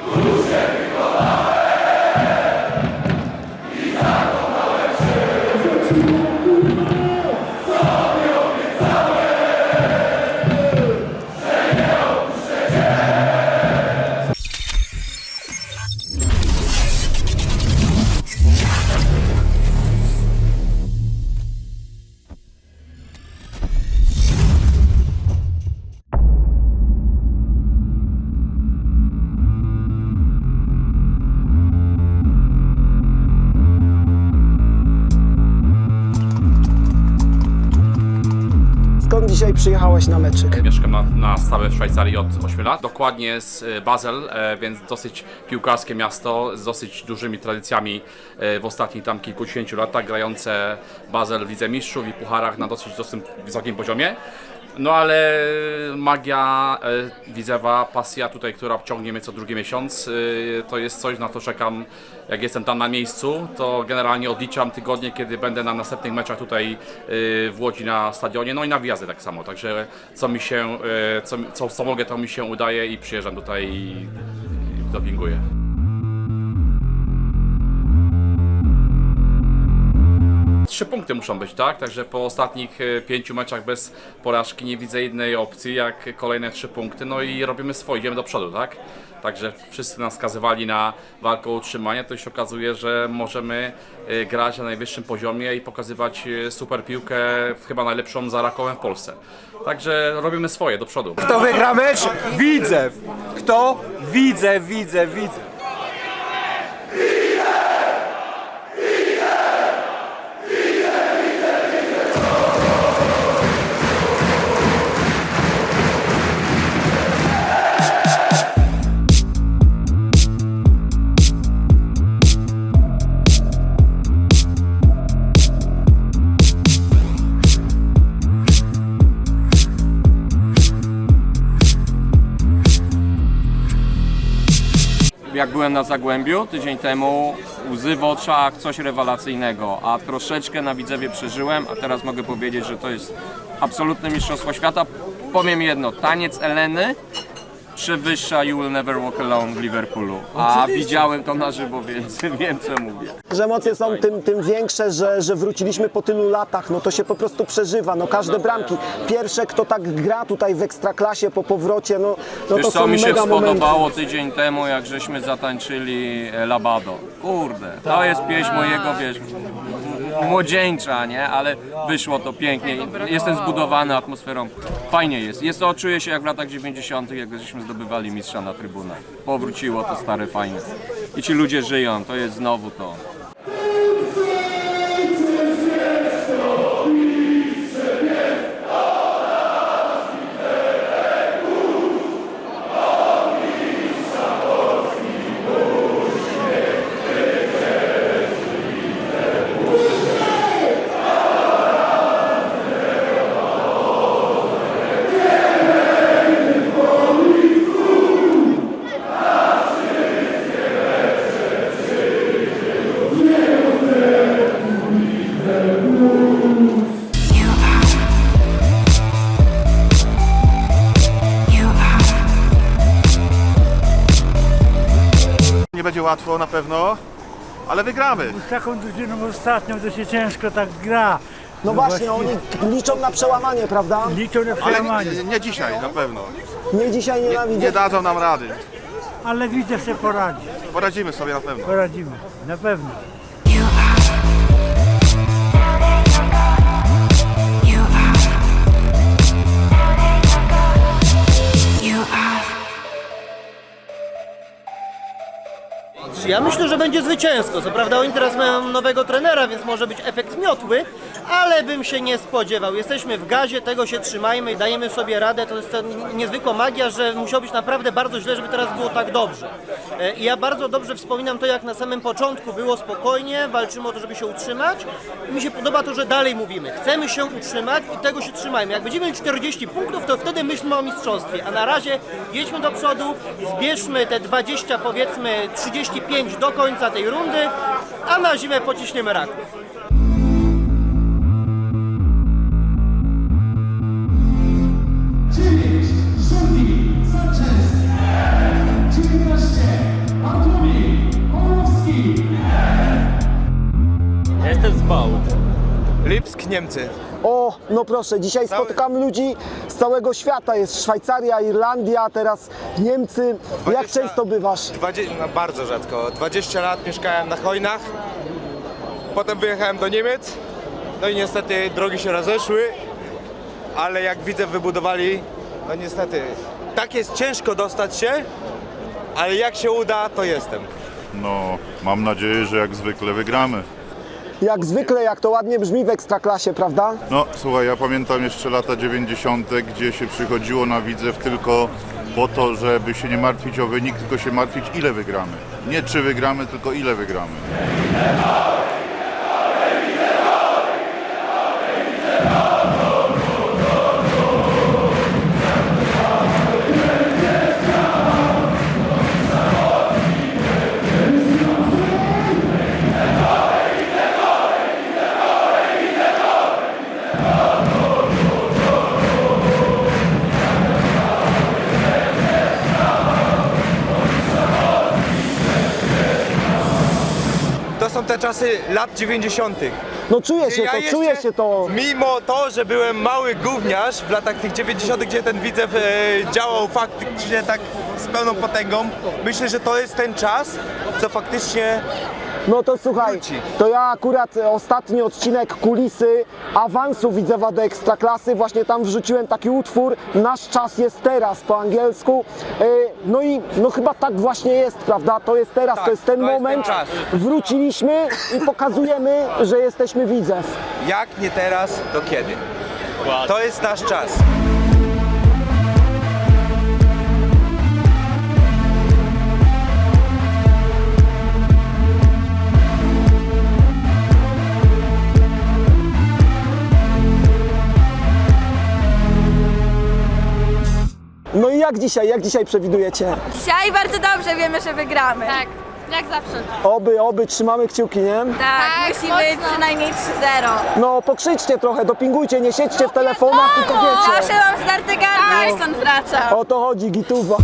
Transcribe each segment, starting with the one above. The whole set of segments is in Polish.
Who said? Dzisiaj przyjechałeś na meczyk? Mieszkam na, na stałe w Szwajcarii od 8 lat. Dokładnie z e, Basel, e, więc dosyć piłkarskie miasto z dosyć dużymi tradycjami e, w ostatnich tam kilkudziesięciu latach, grające Basel w Lidze Mistrzów i Pucharach na dosyć, dosyć wysokim poziomie. No ale magia e, Widzewa, pasja tutaj, która ciągnie mnie co drugi miesiąc, e, to jest coś, na to czekam, jak jestem tam na miejscu, to generalnie odliczam tygodnie, kiedy będę na następnych meczach tutaj e, w Łodzi na stadionie, no i na wjazdy tak samo, także co mi się, e, co, co, co mogę, to mi się udaje i przyjeżdżam tutaj i, i dopinguję. Trzy punkty muszą być, tak? Także po ostatnich e, pięciu meczach bez porażki nie widzę innej opcji jak kolejne trzy punkty. No i robimy swoje, idziemy do przodu, tak? Także wszyscy nas skazywali na walkę o utrzymanie, to się okazuje, że możemy e, grać na najwyższym poziomie i pokazywać e, super piłkę, chyba najlepszą za Rakowem w Polsce. Także robimy swoje, do przodu. Kto wygra mecz? Widzew. Kto? Widzę, widzę, widzę. Jak byłem na Zagłębiu tydzień temu, łzy w oczach, coś rewelacyjnego, a troszeczkę na Widzewie przeżyłem, a teraz mogę powiedzieć, że to jest absolutne mistrzostwo świata. Powiem jedno, taniec Eleny przewyższa You Will Never Walk Alone w Liverpoolu, a widziałem to na żywo, więc wiem co mówię. Że emocje są tym, tym większe, że, że wróciliśmy po tylu latach, no to się po prostu przeżywa, no każde bramki. Pierwsze, kto tak gra tutaj w Ekstraklasie po powrocie, no, no Wiesz to co są mi się mega momenty. spodobało tydzień temu, jak żeśmy zatańczyli Labado. Kurde, to jest pieśń mojego, wiesz, młodzieńcza, nie? Ale wyszło to pięknie. Jestem zbudowany atmosferą. Fajnie jest. Jest to, czuję się jak w latach 90., jak żeśmy zdobywali mistrza na trybunach. Powróciło to stare fajne. I ci ludzie żyją, to jest znowu to. Nie będzie łatwo na pewno, ale wygramy. Z taką drużyną ostatnią to się ciężko tak gra. No właśnie, oni liczą na przełamanie, prawda? Liczą na Ale przełamanie. nie, nie dzisiaj na pewno. Nie dzisiaj Nie, nienawidzę. nie dadzą nam rady. Ale widzę, że poradzi. Poradzimy sobie na pewno. Poradzimy. Na pewno. Ja myślę, że będzie zwycięsko. Co prawda oni teraz mają nowego trenera, więc może być efekt miotły, ale bym się nie spodziewał. Jesteśmy w gazie, tego się trzymajmy dajemy sobie radę. To jest ta niezwykła magia, że musiało być naprawdę bardzo źle, żeby teraz było tak dobrze. E, I ja bardzo dobrze wspominam to, jak na samym początku było spokojnie, walczymy o to, żeby się utrzymać. Mi się podoba to, że dalej mówimy. Chcemy się utrzymać i tego się trzymajmy. Jak będziemy mieli 40 punktów, to wtedy myślmy o mistrzostwie. A na razie jedźmy do przodu, zbierzmy te 20, powiedzmy 35 do końca tej rundy, a na zimę pociśniemy raków. Niemcy. O, no proszę, dzisiaj Cały- spotykamy ludzi z całego świata. Jest Szwajcaria, Irlandia, teraz Niemcy. Jak 20 często bywasz? 20, no bardzo rzadko. 20 lat mieszkałem na Chojnach, potem wyjechałem do Niemiec, no i niestety drogi się rozeszły, ale jak widzę wybudowali, no niestety, tak jest ciężko dostać się, ale jak się uda, to jestem. No, mam nadzieję, że jak zwykle wygramy. Jak zwykle, jak to ładnie brzmi w Ekstraklasie, prawda? No, słuchaj, ja pamiętam jeszcze lata 90., gdzie się przychodziło na Widzew tylko po to, żeby się nie martwić o wynik, tylko się martwić ile wygramy. Nie czy wygramy, tylko ile wygramy. Lat 90. No czuje się Ja to, jeszcze, czuje się to. Mimo to, że byłem mały gówniarz w latach tych 90., gdzie ten widzew e, działał faktycznie tak z pełną potęgą, myślę, że to jest ten czas, co faktycznie No to słuchaj, to ja akurat e, ostatni odcinek kulisy awansu Widzewa do Ekstraklasy, właśnie tam wrzuciłem taki utwór Nasz czas jest teraz po angielsku. No i no chyba tak właśnie jest, prawda? To jest teraz, Tak, to jest ten to jest ten moment. czas. Wróciliśmy i pokazujemy, że jesteśmy Widzew. jak nie teraz, to kiedy. To jest nasz czas. Jak dzisiaj, jak dzisiaj przewidujecie? Dzisiaj bardzo dobrze wiemy, że wygramy. Tak, jak zawsze. Oby, oby, trzymamy kciuki, nie? Tak, Tak, musi mocno. przynajmniej 3-0. No pokrzyczcie trochę, dopingujcie, nie siedźcie w telefonach, tylko wiecie. mam zdarte gardła, jak stąd wracam. O to chodzi, gituwa.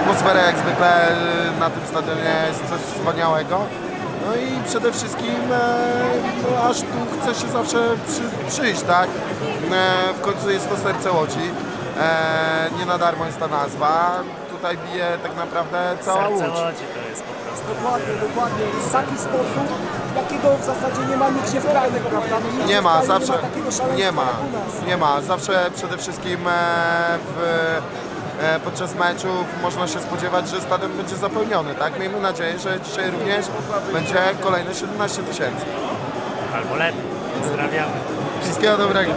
Atmosfera jak zwykle y, na tym stadionie jest coś wspaniałego. No i przede wszystkim e, no, aż tu chce się zawsze przy, przyjść, tak? E, w końcu jest to serce Łodzi. E, nie na darmo jest ta nazwa. Tutaj bije tak naprawdę cała Łódź. Dokładnie, dokładnie. Jest taki sposób, jakiego w zasadzie nie ma nigdzie w kraju, prawda? No, Nie w ma, kraju zawsze nie ma takiego szaleństwa nie ma, jak u nas. nie ma. Zawsze przede wszystkim e, w, podczas meczów można się spodziewać, że stadion będzie zapełniony, tak? Miejmy nadzieję, że dzisiaj również będzie kolejne 17 tysięcy. Albo lepiej. Pozdrawiamy. Wszystkiego dobrego.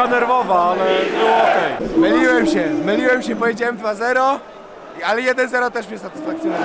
Piłka nerwowa, ale było ok. Myliłem się, myliłem się, powiedziałem 2-0, ale 1-0 też mnie satysfakcjonuje.